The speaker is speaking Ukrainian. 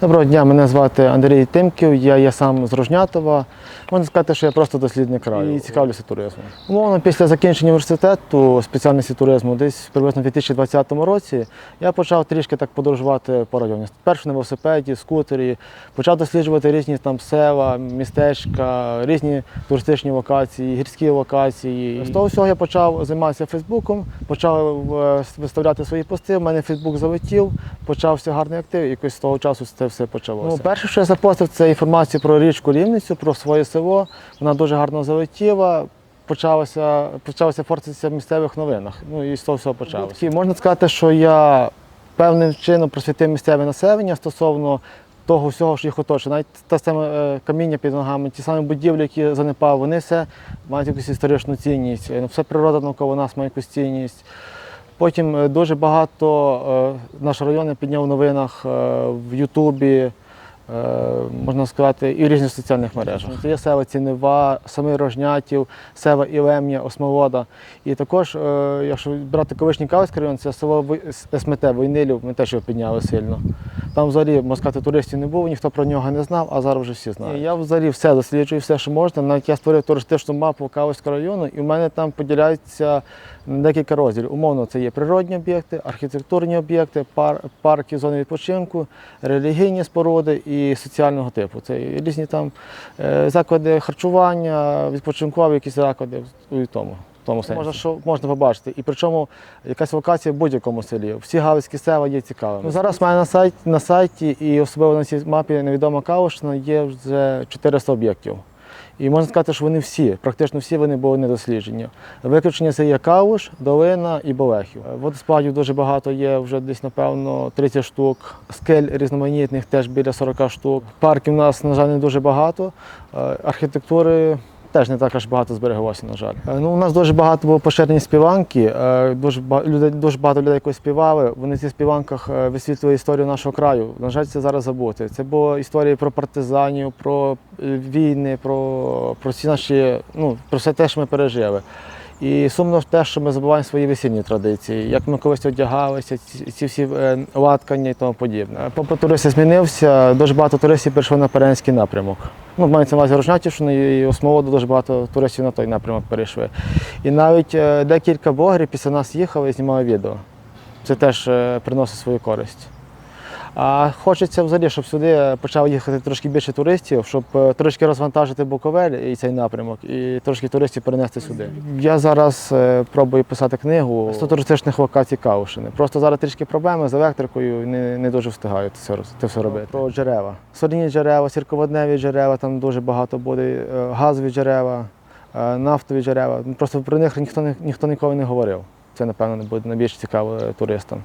Доброго дня, мене звати Андрій Тимків, я є сам з Рожнятова. Можна сказати, що я просто дослідник краю і цікавлюся туризмом. Умовно, після закінчення університету спеціальності туризму, десь приблизно в 2020 році, я почав трішки так подорожувати по районі. Перше на велосипеді, скутері, почав досліджувати різні там села, містечка, різні туристичні локації, гірські локації. З того всього я почав займатися Фейсбуком, почав е, виставляти свої пости. У мене Фейсбук залетів, почався гарний актив, якось з того часу це все почалося. Ну, перше, що я запостив, це інформацію про річку Рівницю, про своє село. Вона дуже гарно залетіла. Почалося, почалося фортитися в місцевих новинах. Ну і з того всього почалося. І можна сказати, що я певним чином просвітив місцеве населення стосовно того всього, що їх оточує. Навіть те саме каміння під ногами, ті самі будівлі, які занепали, вони все мають якусь історичну цінність. Е, Все природа навколо нас має якусь цінність. Потім е, дуже багато е, наш район підняв в новинах е, в Ютубі, можна сказати, і в різних соціальних мережах. Це є сева Цінева, самий Рожнятів, Сева Ілем'я, Осмолода. І також, якщо брати колишній Кавицький район, це село СМТ Войнилів, ми теж його підняли сильно. Там взагалі, можна сказати, туристів не було, ніхто про нього не знав, а зараз вже всі знають. Я взагалі все досліджую, все, що можна. Навіть я створив туристичну мапу Кавицького району, і в мене там поділяється декілька розділів. Умовно, це є природні об'єкти, архітектурні об'єкти, пар, парки, зони відпочинку, релігійні споруди і соціального типу. Це різні там е, заклади харчування, відпочинкові якісь заклади у тому. Тому сенсі. Можна, що можна побачити. І причому якась локація в будь-якому селі. Всі галицькі села є цікавими. Ну, зараз в мене на сайті, на сайті і особливо на цій мапі невідома Калушина є вже 400 об'єктів. І можна сказати, що вони всі, практично всі вони були не досліджені. Виключення це є Калуш, Долина і Болехів. Водоспадів дуже багато є, вже десь, напевно, 30 штук. Скель різноманітних теж біля 40 штук. Парків у нас, на жаль, не дуже багато. Е, Архітектури теж не так аж багато збереглося, на жаль. Е, Ну, у нас дуже багато було поширені співанки, е, дуже, ба- людей, дуже багато людей якось співали. Вони в цих співанках е, висвітлювали історію нашого краю. На жаль, це зараз забути. Це було історії про партизанів, про війни, про, про всі наші, ну, про все те, що ми пережили. І сумно те, що ми забуваємо свої весільні традиції, як ми колись одягалися, ці, всі латкання і тому подібне. Попит туристів змінився, дуже багато туристів перейшло на Перенський напрямок. Ну, мається на увазі Рожнятівщину і Осмоводу дуже багато туристів на той напрямок перейшли. І навіть е, декілька блогерів після нас їхали і знімали відео. Це теж е, приносить свою користь. А хочеться взагалі, щоб сюди почало їхати трошки більше туристів, щоб е, трошки розвантажити Буковель і цей напрямок, і трошки туристів перенести сюди. Я зараз е, пробую писати книгу з туристичних локацій Каушини. Просто зараз трішки проблеми з електрикою, не, не дуже встигаю це, це все робити. Про джерела. Соляні джерела, сірководневі джерела, там дуже багато буде, е, газові джерела, нафтові джерела. Просто про них ніхто, ніхто ніколи не говорив. Це, напевно, буде найбільш цікаво туристам.